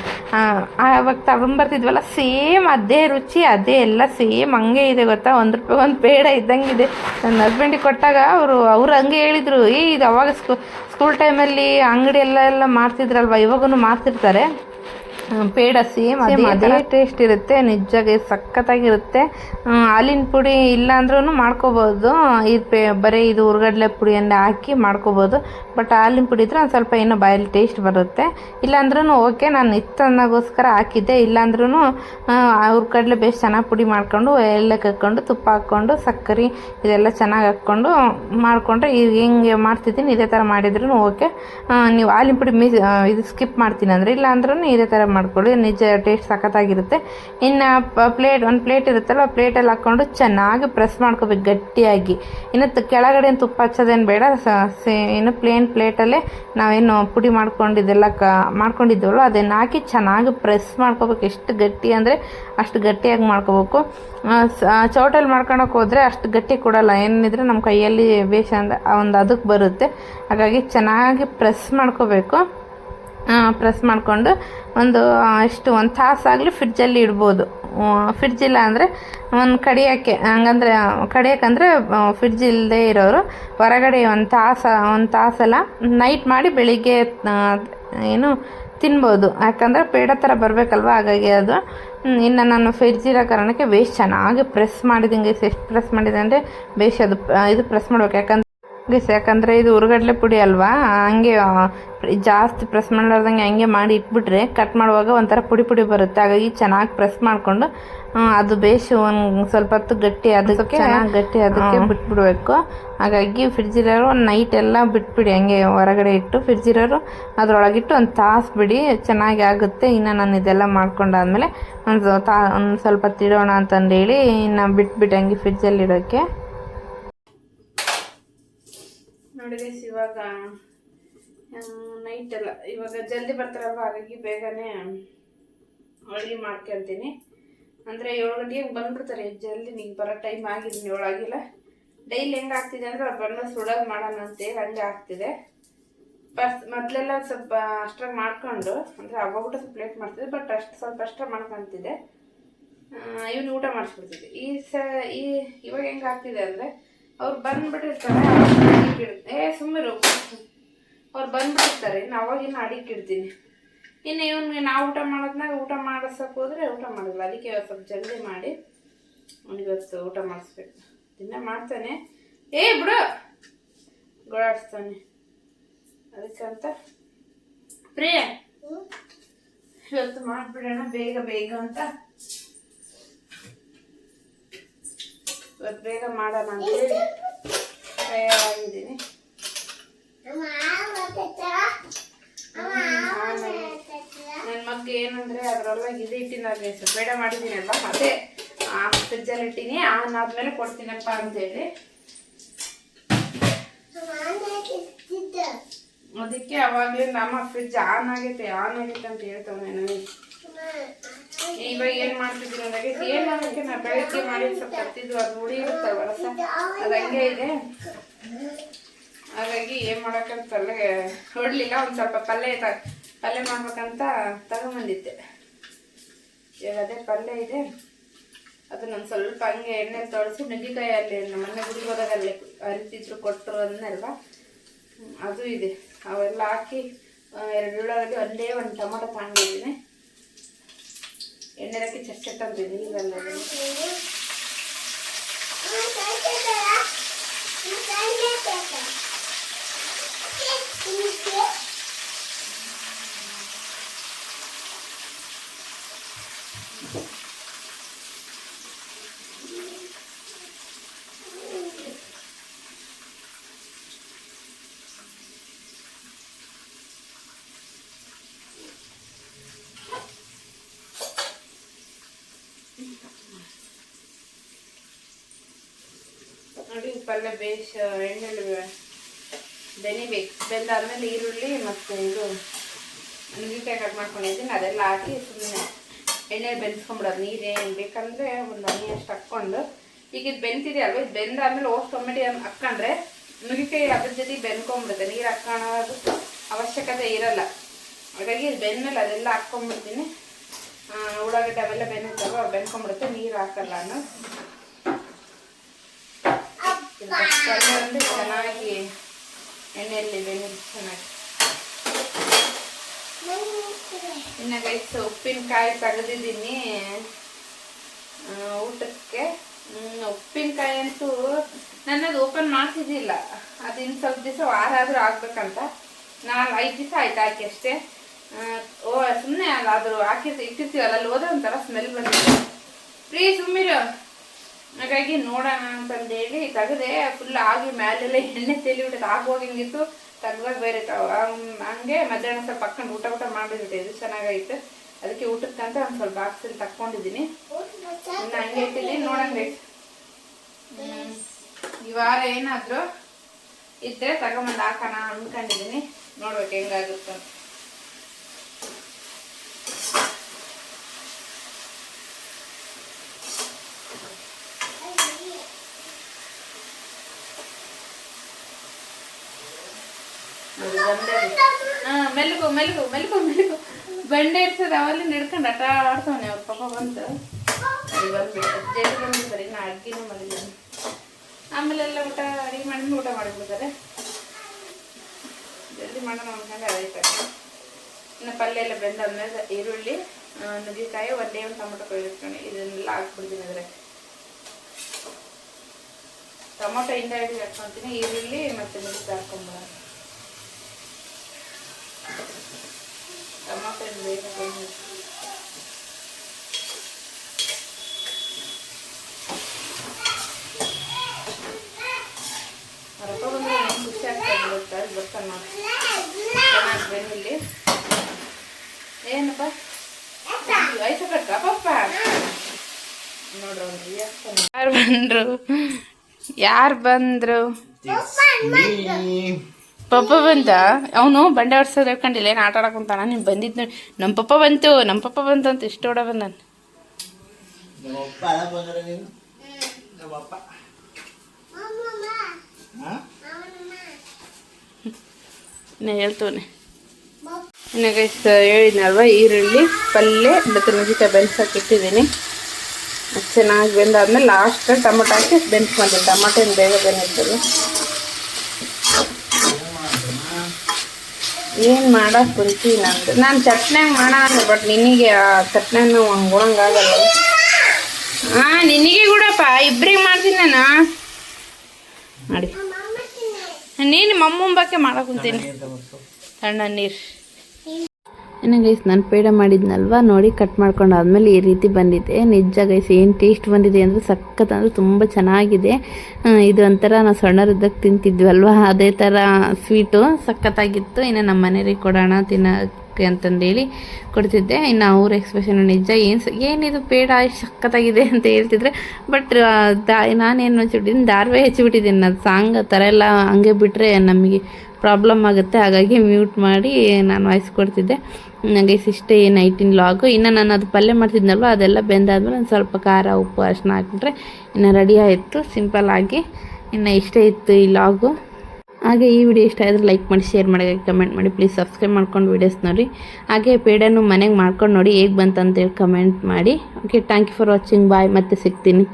ಆವಾಗ ತಗೊಂಬರ್ತಿದ್ವಲ್ಲ, ಸೇಮ್ ಅದೇ ರುಚಿ, ಅದೇ ಎಲ್ಲ ಸೇಮ್ ಹಂಗೆ ಇದೆ ಗೊತ್ತಾ? ಒಂದು ರೂಪಾಯಿ ಒಂದು ಪೇಡ ಇದ್ದಂಗಿದೆ. ನನ್ನ ಹಸ್ಬೆಂಡಿಗೆ ಕೊಟ್ಟಾಗ ಅವರು, ಅವ್ರು ಹಂಗೆ ಹೇಳಿದರು ಏ ಇದು ಅವಾಗ ಸ್ಕೂ ಸ್ಕೂಲ್ ಟೈಮಲ್ಲಿ ಅಂಗಡಿ ಎಲ್ಲ ಎಲ್ಲ ಮಾಡ್ತಿದ್ರಲ್ವ? ಇವಾಗೂ ಮಾಡ್ತಿರ್ತಾರೆ. ಪೇಡ ಸೇಮ್ ಅದೇ ಟೇಸ್ಟ್ ಇರುತ್ತೆ ನಿಜವಾಗಿ ಸಖತ್ತಾಗಿರುತ್ತೆ ಹಾಲಿನ ಪುಡಿ ಇಲ್ಲ ಅಂದ್ರೂ ಮಾಡ್ಕೋಬೋದು. ಇದು ಪೇ ಬರೀ ಇದು ಉರ್ಗಡ್ಲೆ ಪುಡಿಯನ್ನ ಹಾಕಿ ಮಾಡ್ಕೋಬೋದು. ಬಟ್ ಹಾಲಿನ ಪುಡಿ ಇದ್ರೆ ಒಂದು ಸ್ವಲ್ಪ ಏನೋ ಬಾಯಲ್ಲಿ ಟೇಸ್ಟ್ ಬರುತ್ತೆ. ಇಲ್ಲಾಂದ್ರೂ ಓಕೆ ನಾನು ಇತ್ತನ್ನಗೋಸ್ಕರ ಹಾಕಿದ್ದೆ. ಇಲ್ಲಾಂದ್ರೂ ಉರ್ಗಡ್ಲೆ ಬೇಸ್ ಚೆನ್ನಾಗಿ ಪುಡಿ ಮಾಡ್ಕೊಂಡು ಎಲ್ಲಕ್ಕೆ ಹಾಕ್ಕೊಂಡು ತುಪ್ಪ ಹಾಕ್ಕೊಂಡು ಸಕ್ಕರೆ ಇದೆಲ್ಲ ಚೆನ್ನಾಗಿ ಹಾಕ್ಕೊಂಡು ಮಾಡಿಕೊಂಡ್ರೆ ಈಗ ಹೆಂಗೆ ಮಾಡ್ತಿದ್ದೀನಿ ಇದೇ ಥರ ಮಾಡಿದ್ರೂ ಓಕೆ ನೀವು ಹಾಲಿನ ಪುಡಿ ಮಿಸ್ ಇದು ಸ್ಕಿಪ್ ಮಾಡ್ತೀನಿ ಅಂದರೆ ಇಲ್ಲ ಅಂದ್ರೂ ಇದೇ ಥರ ಮಾಡ್ಕೊಳ್ಳಿ, ನಿಜ ಟೇಸ್ಟ್ ಸಖತ್ತಾಗಿರುತ್ತೆ. ಇನ್ನು ಪ್ಲೇಟ್ ಒಂದು ಪ್ಲೇಟ್ ಇರುತ್ತಲ್ಲ ಪ್ಲೇಟಲ್ಲಿ ಹಾಕ್ಕೊಂಡು ಚೆನ್ನಾಗಿ ಪ್ರೆಸ್ ಮಾಡ್ಕೋಬೇಕು ಗಟ್ಟಿಯಾಗಿ. ಇನ್ನು ಕೆಳಗಡೆ ತುಪ್ಪ ಹಚ್ಚೋದೇನು ಬೇಡ ಏನು ಪ್ಲೇನ್ ಪ್ಲೇಟಲ್ಲೇ ನಾವೇನು ಪುಡಿ ಮಾಡ್ಕೊಂಡಿದ್ದೆಲ್ಲ ಕ, ಮಾಡ್ಕೊಂಡಿದ್ದೆವಲ್ಲ, ಅದನ್ನು ಹಾಕಿ ಚೆನ್ನಾಗಿ ಪ್ರೆಸ್ ಮಾಡ್ಕೋಬೇಕು. ಎಷ್ಟು ಗಟ್ಟಿ ಅಂದರೆ ಅಷ್ಟು ಗಟ್ಟಿಯಾಗಿ ಮಾಡ್ಕೋಬೇಕು. ಚೌಟಲ್ಲಿ ಮಾಡ್ಕೊಳಕ್ಕೆ ಹೋದರೆ ಅಷ್ಟು ಗಟ್ಟಿ ಕೊಡಲ್ಲ. ಏನಿದ್ರೆ ನಮ್ಮ ಕೈಯಲ್ಲಿ ಬೇಷ ಒಂದು ಅದಕ್ಕೆ ಬರುತ್ತೆ. ಹಾಗಾಗಿ ಚೆನ್ನಾಗಿ ಪ್ರೆಸ್ ಮಾಡ್ಕೋಬೇಕು. ಪ್ರೆಸ್ ಮಾಡಿಕೊಂಡು ಒಂದು ಎಷ್ಟು ಒಂದು ತಾಸಾಗಲಿ ಫ್ರಿಡ್ಜಲ್ಲಿ ಇಡ್ಬೋದು. ಫ್ರಿಡ್ಜ್ ಇಲ್ಲ ಅಂದರೆ ಒಂದು ಕಡಿಯೋಕ್ಕೆ, ಹಂಗಂದ್ರೆ ಕಡಿಯೋಕ್ಕಂದರೆ ಫ್ರಿಡ್ಜ್ ಇಲ್ಲದೆ ಇರೋರು ಹೊರಗಡೆ ಒಂದು ತಾಸು, ಒಂದು ತಾಸೆಲ್ಲ ನೈಟ್ ಮಾಡಿ ಬೆಳಿಗ್ಗೆ ಏನು ತಿನ್ಬೋದು. ಯಾಕಂದರೆ ಪೇಡ ಥರ ಬರಬೇಕಲ್ವ, ಹಾಗಾಗಿ ಅದು. ಇನ್ನು ನಾನು ಫ್ರಿಡ್ಜ್ ಇರೋ ಕಾರಣಕ್ಕೆ ವೇಸ್ಟ್ ಚೆನ್ನಾಗಿ ಪ್ರೆಸ್ ಮಾಡಿದಂಗೆ, ಎಷ್ಟು ಪ್ರೆಸ್ ಮಾಡಿದೆ ಅಂದರೆ ಬೇಸ್ ಅದು ಇದು ಪ್ರೆಸ್ ಮಾಡ್ಬೇಕು. ಯಾಕಂದ್ರೆ ಗೈಸ್ ಯಾಕಂದರೆ ಇದು ಉರುಗಡ್ಲೆ ಪುಡಿ ಅಲ್ವಾ? ಹಂಗೆ ಜಾಸ್ತಿ ಪ್ರೆಸ್ ಮಾಡಲಾರ್ದಂಗೆ ಹಂಗೆ ಮಾಡಿ ಇಟ್ಬಿಟ್ರೆ ಕಟ್ ಮಾಡುವಾಗ ಒಂಥರ ಪುಡಿ ಪುಡಿ ಬರುತ್ತೆ. ಹಾಗಾಗಿ ಚೆನ್ನಾಗಿ ಪ್ರೆಸ್ ಮಾಡಿಕೊಂಡು ಅದು ಬೇಸು ಒಂದು ಸ್ವಲ್ಪ ಹೊತ್ತು ಗಟ್ಟಿ ಅದಕ್ಕೆ ಚೆನ್ನಾಗಿ ಗಟ್ಟಿ ಅದಕ್ಕೆ ಬಿಟ್ಬಿಡ್ಬೇಕು. ಹಾಗಾಗಿ ಫ್ರಿಜ್ ಇರೋರು ಒಂದು ನೈಟ್ ಎಲ್ಲ ಬಿಟ್ಬಿಡಿ ಹಂಗೆ ಹೊರಗಡೆ ಇಟ್ಟು ಫ್ರಿಜ್ ಇರೋರು ಅದರೊಳಗಿಟ್ಟು ಒಂದು ತಾಸು ಬಿಡಿ ಚೆನ್ನಾಗಿ ಆಗುತ್ತೆ. ಇನ್ನು ನಾನು ಇದೆಲ್ಲ ಮಾಡ್ಕೊಂಡಾದ್ಮೇಲೆ ಒಂದು ತಾ ಒಂದು ಸ್ವಲ್ಪ ಹೊತ್ತು ಇಡೋಣ ಅಂತಂದೇಳಿ ಇನ್ನು ಬಿಟ್ಬಿಟ್ಟು ಹಂಗೆ ಫ್ರಿಜ್ಜಲ್ಲಿ ಇಡೋಕ್ಕೆ ನೋಡಿ ಗೈಸ್ ಇವಾಗ ನೈಟ್ ಎಲ್ಲ ಇವಾಗ ಜಲ್ದಿ ಬರ್ತಾರಲ್ವ, ಹಾಗಾಗಿ ಬೇಗನೆ ಅಡುಗೆ ಮಾಡ್ಕೊಳ್ತೀನಿ ಅಂದರೆ ಏಳು ಗಂಟೆಗೆ ಬಂದ್ಬಿಡ್ತಾರೆ, ಜಲ್ದಿ ನಿಂಗೆ ಬರೋ ಟೈಮ್ ಆಗಿದೆ ಏಳು ಆಗಿಲ್ಲ. ಡೈಲಿ ಹೆಂಗೆ ಆಗ್ತಿದೆ ಅಂದರೆ ಅವ್ರು ಬಂದ ಸುಡೋದು ಮಾಡೋಣ ಅಂತೇಳಿ ಹಂಗೆ ಆಗ್ತಿದೆ. ಫಸ್ಟ್ ಮೊದಲೆಲ್ಲ ಸ್ವಲ್ಪ ಅಷ್ಟ್ರಾಗಿ ಮಾಡ್ಕೊಂಡು, ಅಂದರೆ ಅವಾಗೂಟ ಸ್ವಲ್ಪ ಲೇಟ್ ಮಾಡ್ತಿದ್ದೆ ಬಟ್ ಅಷ್ಟು, ಸ್ವಲ್ಪ ಅಷ್ಟ್ರಾಗಿ ಮಾಡ್ಕೊತಿದ್ದೆ. ಇವನು ಊಟ ಮಾಡಿಸ್ಬಿಡ್ತಿದ್ದೆ. ಈ ಸ, ಈ, ಇವಾಗ ಹೆಂಗೆ ಆಗ್ತಿದೆ ಅಂದರೆ ಅವ್ರು ಬಂದ್ಬಿಟ್ಟಿರ್ತಾರೆ ಅಡಿಕೆ ಏ ಸುಮ್ಮನೆ ಅವ್ರು ಬಂದ್ಬಿಟ್ಟಿರ್ತಾರೆ ಇನ್ನು ಅವಾಗಿನ ಅಡಿಕೆ ಇಡ್ತೀನಿ ಇನ್ನು ಇವನ್ಗೆ ನಾವು ಊಟ ಮಾಡೋದ್ನಾಗ ಊಟ ಮಾಡಿಸೋಕೆ ಹೋದ್ರೆ ಊಟ ಮಾಡಲ್ಲ ಅದಕ್ಕೆ ಸ್ವಲ್ಪ ಜಲ್ದಿ ಮಾಡಿ ಅವ್ನಿಗೆ ಇವತ್ತು ಊಟ ಮಾಡಿಸ್ಬೇಕು. ದಿನ ಮಾಡ್ತಾನೆ. ಏ ಬಿಡು. ಗೋಳಾಡಿಸ್ತಾನೆ. ಅದಕ್ಕಂತ ಪ್ರಿಯ ಇವತ್ತು ಮಾಡಿಬಿಡೋಣ ಬೇಗ ಬೇಗ ಅಂತ. ಇವತ್ತು ಬೇಗ ಮಾಡೋಣ ಅಂತೇಳಿ ತಯಾರಾಗಿದ್ದೀನಿ. ನನ್ನ ಮಗ ಏನಂದ್ರೆ ಅದ್ರೊಳಗೆ ಇದು ಇಟ್ಟಿನಾಗ ಬೇಡ ಮಾಡಿದ್ದೀನಲ್ವ? ಮತ್ತೆ ಆ ಫ್ರಿಜ್ಜಲ್ಲಿ ಇಟ್ಟಿನಿ ಆನ್ ಆದ್ಮೇಲೆ ಕೊಡ್ತೀನಪ್ಪ ಅಂತೇಳಿ ಅದಕ್ಕೆ ಅವಾಗ್ಲೇ ನಮ್ಮ ಫ್ರಿಜ್ ಆನ್ ಆಗೈತೆ ಆನ್ ಆಗೈತೆ ಅಂತ ಹೇಳ್ತಾವೆ ನನಗೆ. ಇವಾಗ ಏನ್ ಮಾಡ್ತಿದ್ದೀನಿ ಅಂದಾಗ ಏನ್ ಮಾಡೋಕ್ಕೆ ನಾ ಬೆಳಗ್ಗೆ ಮಾಡಿ ಸ್ವಲ್ಪ ತತ್ತಿದ್ದು ಅದು ಉಳಿ ಇರುತ್ತಲ್ವ ರಸ ಅದು ಹಂಗೆ ಇದೆ. ಹಾಗಾಗಿ ಏನ್ ಮಾಡಕ್ಕಂತ ಪಲ್ಯ ಹೊಡ್ಲಿಲ್ಲ, ಒಂದ್ ಸ್ವಲ್ಪ ಪಲ್ಯ ತ- ಪಲ್ಯ ಮಾಡ್ಬೇಕಂತ ತಗೊಂಬಂದಿದ್ದೆ. ಇವಾಗ ಅದೇ ಪಲ್ಯ ಇದೆ. ಅದನ್ನೊಂದು ಸ್ವಲ್ಪ ಹಂಗೆ ಎಣ್ಣೆ ತೊಳಸಿ ನುಗ್ಗಿಕಾಯಿ ಅಲ್ಲಿ ಮೊನ್ನೆ ಮನೆ ಗುಡಿಗೆ ಅಲ್ಲಿ ಅರಿತಿದ್ರು ಕೊಟ್ಟರು ಅದನ್ನಲ್ವಾ ಅದು ಇದೆ. ಅವೆಲ್ಲ ಹಾಕಿ ಎರಡು ಉಳ್ಳಾಗಡ್ಡಿ ಒಂದೇ ಒಂದು ಟೊಮೊಟೊ ತಗೊಂಡಿದ್ದೀನಿ. ಎಣ್ಣೆ ಹಾಕಿ ಚಟ್ ಚಟ್ ಅಂತಿದ್ದೀನಿ ಈಗಲ್ಲ ಪಲ್ಯ ಬೇಸ್ ಎಣ್ಣೆಲಿ ಬೆನಿಬೇಕು ಬೆಂದಾದ್ಮೇಲೆ ಈರುಳ್ಳಿ ಮತ್ತು ಇದು ನುಗ್ಗಿಕಾಯಿ ಕಟ್ ಮಾಡ್ಕೊಂಡಿದ್ದೀನಿ ಅದೆಲ್ಲ ಹಾಕಿ ಸುಮ್ಮನೆ ಎಣ್ಣೆ ಬೆನ್ಸ್ಕೊಂಬಿಡೋದು. ನೀರೇನು ಬೇಕಂದರೆ ಒಂದು ಹನಿ ಅಷ್ಟು ಹಾಕ್ಕೊಂಡು. ಈಗ ಇದು ಬೆಂತಿದೆಯಲ್ವ ಇದು ಬೆಂದಾದ್ಮೇಲೆ ಓಸ್ ಟೊಮೆಟೊ ಹಾಕ್ಕೊಂಡ್ರೆ ನುಗ್ಗಿಕಾಯಿ ಅದ್ರ ಜೊತೆ ಬೆನ್ಕೊಂಬಿಡುತ್ತೆ. ನೀರು ಹಾಕ್ಕೊಳೋದು ಅವಶ್ಯಕತೆ ಇರಲ್ಲ. ಹಾಗಾಗಿ ಇದು ಬೆಂದ್ಮೇಲೆ ಅದೆಲ್ಲ ಹಾಕ್ಕೊಂಬಿಡ್ತೀನಿ. ಉಳ್ಳಾಗಡ್ಡೆ ಅವೆಲ್ಲ ಬೆನ್ನಿರ್ತಾವ ಬೆಂದ್ಕೊಂಬಿಡುತ್ತೆ ನೀರು ಹಾಕಲ್ಲ ನಾನು. ಚೆನ್ನಾಗಿ ಎಣ್ಣೆಯಲ್ಲಿ ಬೆಂದಿದ್ದು ಚೆನ್ನಾಗಿ. ಇನ್ನು ಗೈಸ್ ಉಪ್ಪಿನಕಾಯಿ ತೆಗೆದಿದ್ದೀನಿ. ಊಟಕ್ಕೆ. ಉಪ್ಪಿನಕಾಯಿ ಅಂತೂ ನನ್ನದು ಓಪನ್ ಮಾಡ್ತಿದ್ದಿಲ್ಲ. ಅದು ಇನ್ನು ಸ್ವಲ್ಪ ದಿವಸ ವಾರ ಆದರೂ ಆಗ್ಬೇಕಂತ. ನಾಲ್ಕು ಐದು ದಿವಸ ಆಯ್ತು ಹಾಕಿ ಅಷ್ಟೇ. ಓ ಸುಮ್ಮನೆ ಅಲ್ಲ ಅದು ಹಾಕಿ ಇಟ್ಟಿರ್ತೀವಲ್ಲ, ಅಲ್ಲಿ ಹೋದ್ರೆ ಒಂಥರ ಸ್ಮೆಲ್ ಬಂದಿದೆ. ಹಾಗಾಗಿ ನೋಡೋಣ ಅಂತಂದೇಳಿ ತೆಗೆದೆ ಫುಲ್ ಆಗಿ ಮ್ಯಾಲೆಲ್ಲ ಎಣ್ಣೆ ತೆಲಿ ಬಿಟ್ಟಿದ್ದು ಆಗುವಾಗ ಹಿಂಗಿತ್ತು, ತೆಗ್ದಾಗ ಬೇರೆ ಹಂಗ್- ಮಧ್ಯಾಹ್ನ ಸ್ವಲ್ಪ ಹಾಕೊಂಡು ಊಟ ಊಟ ಮಾಡಿಬಿಟ್ಟೆ ಇದು ಚೆನ್ನಾಗೈತೆ ಅದಕ್ಕೆ ಊಟಕ್ಕಂತ ಒಂದು ಸ್ವಲ್ಪ ಬಾಕ್ಸಲ್ಲಿ ತಕ್ಕೊಂಡಿದ್ದೀನಿ. ಇನ್ನು ಹಂಗೆ ಇಟ್ಟಿದ್ದೀನಿ ನೋಡಂಗೆ ಈ ವಾರ ಏನಾದರೂ ಇದ್ರೆ ತಗೊಂಬಂದು ಹಾಕೋಣ ಅಂದ್ಕೊಂಡಿದ್ದೀನಿ ನೋಡ್ಬೇಕು ಹೆಂಗಾಗುತ್ತೆ ಮೆಲ್ಗು ಮೆಲ್ಗು ಮೆಲ್ಗು ಮೆಲ್ಗು. ಬಂಡೆ ಇರ್ತದೆ ಅವಲ್ಲಿ ನಡ್ಕೊಂಡು ಆಟ ಆಡ್ತಾವನೆ ಅವ್ರ ಪಾಪ ಬಂದು. ಅಲ್ಲಿ ಬಂದ್ಬಿಟ್ಟು ಬಂದು ಬಂದ್ಬಿಡ್ತಾರೆ ನಾ ಅಡ್ಗಿನೂ ಮಾಡಿದ್ದೀನಿ ಆಮೇಲೆ ಎಲ್ಲ ಊಟ, ಅಡಿಗೆ ಮಾಡಿ ಊಟ ಮಾಡಿಬಿಡ್ತಾರೆ. ಜಲ್ದಿ ಮಾಡೋಣ ಅನ್ಕೊಂಡು, ಆಯ್ತು. ಇನ್ನು ಪಲ್ಯ ಎಲ್ಲ ಬೆಂದಾದ್ಮೇಲೆ ಈರುಳ್ಳಿ ನುಗ್ಗಿಕಾಯಿ ಒಂದೇ ಒಂದು ಟೊಮೊಟೊ ಕೊಯ್ದಿಟ್ಕೊಂಡು ಇದನ್ನೆಲ್ಲ ಹಾಕ್ಬಿಡ್ತೀನಿ ಅಂದರೆ ಟೊಮೊಟೊ ಇಂದ ಹಿಡಿದು ಹಾಕ್ಕೊತೀನಿ, ಈರುಳ್ಳಿ ಮತ್ತು ನುಗ್ಗಿಕಾಯಿ ಹಾಕೊಂಬೋಣ ಟೊಮೊಟೊ ಬೇಗ. ರೊಕ್ಕ ಬಂದರೆ ಖುಷಿ ಆಗ್ತದೆ ಗೊತ್ತಾ ಚೆನ್ನಾಗಿ ಬೆನ್ನಿಲ್ಲಿ ಏನಪ್ಪ ವಯಸ್ಸು ಕಟ್ಟ ಪಪ್ಪ ನೋಡ್ರಿ ಯಾರು ಬಂದ್ರು ಯಾರು ಬಂದ್ರು ಪಪ್ಪ ಬಂತ ಅವನು ಬಂಡೆ ಹೊಡ್ಸೋದು ಹೇಳ್ಕೊಂಡಿಲ್ಲ ಏನು ಆಟ ಆಡಕ್ಕಂತಾನ ನೀನು ಬಂದಿದ್ದು ನೋಡಿ ನಮ್ಮ ಪಪ್ಪ ಬಂತು ನಮ್ಮ ಪಪ್ಪ ಬಂತು ಅಂತ ಇಷ್ಟು ಓಡ ಬಂದಾನ. ನಾ ಹೇಳಿದ್ನಲ್ವ, ಈರುಳ್ಳಿ ಪಲ್ಯ ಮತ್ತು ನುಗ್ಗಿಕಾಯಿ ಬೆನ್ಸಕ್ಕೆ ಇಟ್ಟಿದ್ದೀನಿ. ಚೆನ್ನಾಗಿ ಬೆಂದಾದ್ಮೇಲೆ ಲಾಸ್ಟ್ ಟೊಮೊಟೊ ಹಾಕಿ ಬೆನ್ಸ್ಕೊಂತೀನಿ ಟೊಮೊಟೊ ಏನು ಬೇಗ ಬೆಂದಿರ್ತದೆ ಏನು ಮಾಡೋಕೆ ಕುಂತಿ ನಂದು? ನಾನು ಚಟ್ನ್ಯಾಗ ಮಾಡೋಣ ಬಟ್ ನಿನಗೆ ಆ ಚಟ್ನಿಯನ್ನು ಹಂಗೆ ಉಣಂಗಾಗಲ್ಲ. ಹಾಂ ನಿನಗೆ ಕೂಡಪ್ಪ, ಇಬ್ರಿಗೆ ಮಾಡ್ತೀನಿ ನಾನು. ಮಾಡಿ ನೀನು ಮಮ್ಮಂಬಕ್ಕೆ ಮಾಡಕ್ಕೆ ಕುಂತೀನಿ. ಸಣ್ಣ ನೀರು. ಇನ್ನು ಗೈಸ್ ನಾನು ಪೇಡ ಮಾಡಿದ್ನಲ್ವ? ನೋಡಿ ಕಟ್ ಮಾಡ್ಕೊಂಡು ಆದಮೇಲೆ ಈ ರೀತಿ ಬಂದಿದೆ. ನಿಜ ಗೈಸ್ ಏನು ಟೇಸ್ಟ್ ಬಂದಿದೆ ಅಂದರೆ ಸಖತ್ ಅಂದರೆ ತುಂಬ ಚೆನ್ನಾಗಿದೆ. ಇದು ಒಂಥರ ನಾವು ಸಣ್ಣರಿದ್ದಾಗ ತಿಂತಿದ್ವಲ್ವ? ಅದೇ ಥರ ಸ್ವೀಟು ಸಖತ್ತಾಗಿತ್ತು. ಇನ್ನು ನಮ್ಮ ಮನೆಯವ್ರಿಗೆ ಕೊಡೋಣ ತಿನ್ನೋಕ್ಕೆ ಅಂತಂದೇಳಿ ಕೊಡ್ತಿದ್ದೆ. ಇನ್ನು ಅವ್ರ ಎಕ್ಸ್ಪ್ರೆಷನ್ ನಿಜ. ಏನು ಏನಿದು ಪೇಡ? ಸಖತ್ತಾಗಿದೆ ಅಂತ ಹೇಳ್ತಿದ್ರೆ ಬಟ್ ದಾ, ನಾನೇನು ಹಚ್ಚಿಬಿಟ್ಟಿದ್ದೀನಿ ದಾರ್ವೇ ಹೆಚ್ಚಿಬಿಟ್ಟಿದ್ದೀನಿ. ನಾನು ಸಾಂಗ್ ಆ ಥರ ಎಲ್ಲ ಹಂಗೆ ಬಿಟ್ಟರೆ ನಮಗೆ ಪ್ರಾಬ್ಲಮ್ ಆಗುತ್ತೆ. ಹಾಗಾಗಿ ಮ್ಯೂಟ್ ಮಾಡಿ ನಾನು ವಾಯ್ಸ್ ಕೊಡ್ತಿದ್ದೆ. ನನಗೆ ಇಷ್ಟೇ ನೈಟಿನ ಲಾಗು ಇನ್ನು ನಾನು ಅದು ಪಲ್ಯ ಮಾಡ್ತಿದ್ನಲ್ವ, ಅದೆಲ್ಲ ಬೆಂದಾದ್ಮೇಲೆ ಒಂದು ಸ್ವಲ್ಪ ಖಾರ, ಉಪ್ಪು ಅರ್ಶಿನ ಹಾಕಿಬಿಟ್ರೆ ಇನ್ನು ರೆಡಿ ಆಯಿತು. ಆಗಿ ಇನ್ನು ಇಷ್ಟೇ ಇತ್ತು ಈ ಲಾಗು ಹಾಗೆ ಈ ವಿಡಿಯೋ ಇಷ್ಟ ಆದರೆ ಲೈಕ್ ಮಾಡಿ ಶೇರ್ ಮಾಡಿ ಕಮೆಂಟ್ ಮಾಡಿ. ಪ್ಲೀಸ್ ಸಬ್ಸ್ಕ್ರೈಬ್ ಮಾಡ್ಕೊಂಡು ವೀಡಿಯೋಸ್ ನೋಡಿ. ಹಾಗೆ ಪೇಡನ್ನು ಮನೆಗೆ ಮಾಡ್ಕೊಂಡು ನೋಡಿ ಹೇಗೆ ಬಂತಂತೇಳಿ ಕಮೆಂಟ್ ಮಾಡಿ. Okay thank you for watching bye ಮತ್ತೆ ಸಿಗ್ತೀನಿ.